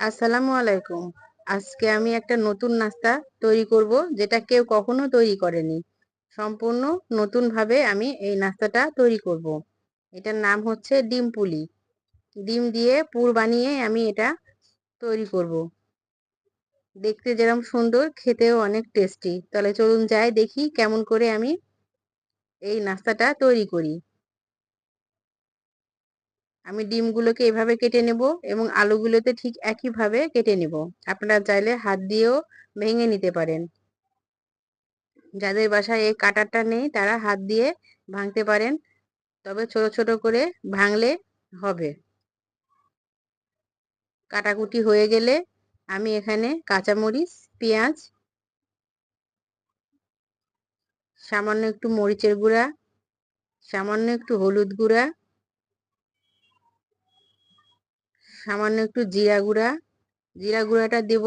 আসসালামু আলাইকুম। আজকে আমি একটা নতুন নাস্তা তৈরি করব, যেটা কেউ কখনো তৈরি করেনি। সম্পূর্ণ নতুনভাবে আমি এই নাস্তাটা তৈরি করব। এটার নাম হচ্ছে ডিম পুলি। ডিম দিয়ে পুর বানিয়ে আমি এটা তৈরি করব। দেখতে যেরকম সুন্দর, খেতেও অনেক টেস্টি। তাহলে চলুন যাই দেখি কেমন করে আমি এই নাস্তাটা তৈরি করি। আমি ডিমগুলোকে এভাবে কেটে নেব এবং আলুগুলোতে ঠিক একইভাবে কেটে নেব। আপনারা চাইলে হাত দিয়েও ভেঙে নিতে পারেন। যাদের বাসায় এই কাটারটা নেই, তারা হাত দিয়ে ভাঙতে পারেন। তবে ছোট ছোট করে ভাঙলে হবে। কাটাকুটি হয়ে গেলে আমি এখানে কাঁচামরিচ, পেঁয়াজ, সামান্য একটু মরিচের গুঁড়া, সামান্য একটু হলুদ গুঁড়া সামান্য একটু জিরা গুঁড়া, জিরা গুঁড়াটা দেব।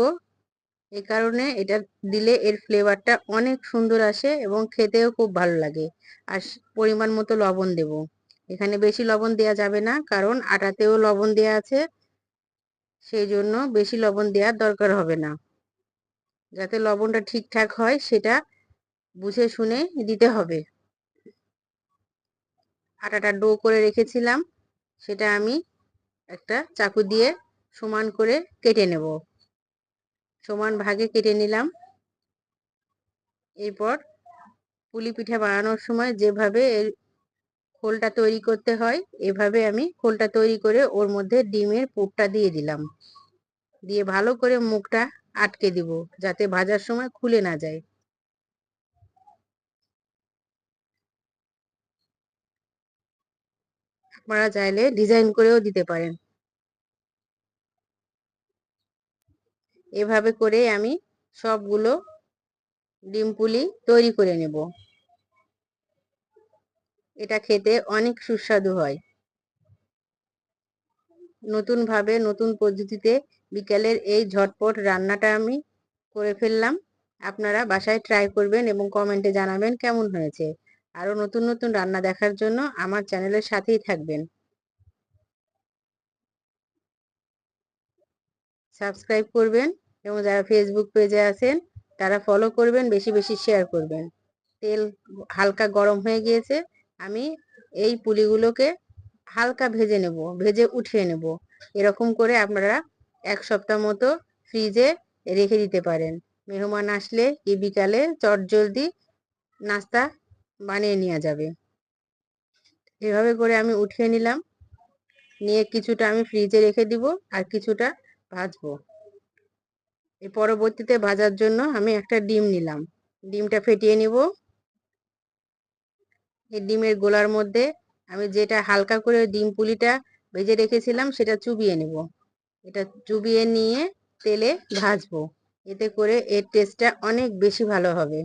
এই কারণে এটা দিলে এর ফ্লেভারটা অনেক সুন্দর আসে এবং খেতেও খুব ভালো লাগে। আর পরিমাণ মতো লবণ দেব। এখানে বেশি লবণ দেওয়া যাবে না, কারণ আটাতেও লবণ দেওয়া আছে। সেই জন্য বেশি লবণ দেওয়ার দরকার হবে না। যাতে লবণটা ঠিকঠাক হয়, সেটা বুঝে শুনে দিতে হবে। আটাটা ডো করে রেখেছিলাম, সেটা আমি একটা চাকু দিয়ে সমান করে কেটে নেব। সমান ভাগে কেটে নিলাম। এরপর পুলি পিঠা বানানোর সময় যেভাবে এর খোলটা তৈরি করতে হয়, এভাবে আমি খোলটা তৈরি করে ওর মধ্যে ডিমের পুরটা দিয়ে দিলাম। দিয়ে ভালো করে মুখটা আটকে দিব যাতে ভাজার সময় খুলে না যায়। আপনারা চাইলে ডিজাইন করেও দিতে পারেন। এভাবে করে আমি সবগুলো ডিম পুলি তৈরি করে নেব। এটা খেতে অনেক সুস্বাদু হয়। নতুনভাবে নতুন পদ্ধতিতে বিকেলের এই ঝটপট রান্নাটা আমি করে ফেললাম। আপনারা বাসায় ট্রাই করবেন এবং কমেন্টে জানাবেন কেমন হয়েছে। আরও নতুন নতুন রান্না দেখার জন্য আমার চ্যানেলের সাথেই থাকবেন। সাবস্ক্রাইব করবেন। এবং যারা ফেসবুক পেজে আছেন, তারা ফলো করবেন, বেশি বেশি শেয়ার করবেন। তেল হালকা গরম হয়ে গিয়েছে, আমি এই পুলিগুলোকে হালকা ভেজে নেব, ভেজে উঠিয়ে নেব। এরকম করে আপনারা এক সপ্তাহ মতো ফ্রিজে রেখে দিতে পারেন। মেহমান আসলে কি বিকালে চট জলদি নাস্তা বানিয়ে নেওয়া যাবে। এভাবে করে আমি উঠিয়ে নিলাম। নিয়ে কিছুটা আমি ফ্রিজে রেখে দিব আর কিছুটা ভাজবো। এই পরবর্তীতে ভাজার জন্য আমি একটা ডিম নিলাম। ডিমটা ফেটিয়ে নিব। এই ডিমের গোলার মধ্যে আমি যেটা হালকা করে ডিম পুলিটা ভেজে রেখেছিলাম, সেটা চুবিয়ে নেব। এটা চুবিয়ে নিয়ে তেলে ভাজবো। এতে করে এর টেস্টটা অনেক বেশি ভালো হবে।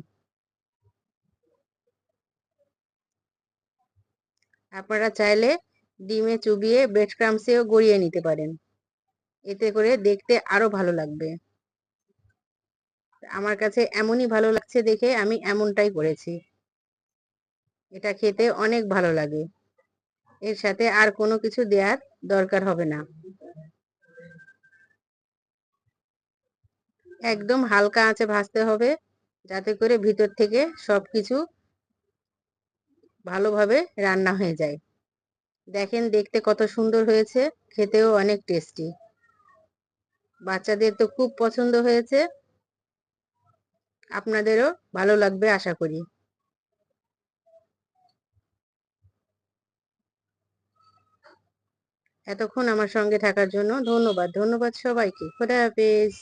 আপনারা চাইলে ডিমে চুবিয়ে ব্রেড ক্রামসেও গড়িয়ে নিতে পারেন। এতে করে দেখতে আরও ভালো লাগবে। আমার কাছে এমনই ভালো লাগছে দেখে আমি এমনটাই করেছি। এটা খেতে অনেক ভালো লাগে। এর সাথে আর কোনো কিছু দেওয়ার দরকার হবে না। একদম হালকা আঁচে ভাজতে হবে যাতে করে ভিতর থেকে সব কিছু ভালোভাবে রান্না হয়ে যায়। দেখেন দেখতে কত সুন্দর হয়েছে, খেতেও অনেক টেস্টি। বাচ্চাদের তো খুব পছন্দ হয়েছে। আপনাদেরও ভালো লাগবে, আশা করি। এতক্ষণ আমার সঙ্গে থাকার জন্য ধন্যবাদ ধন্যবাদ সবাইকে। খোদা হাফেজ।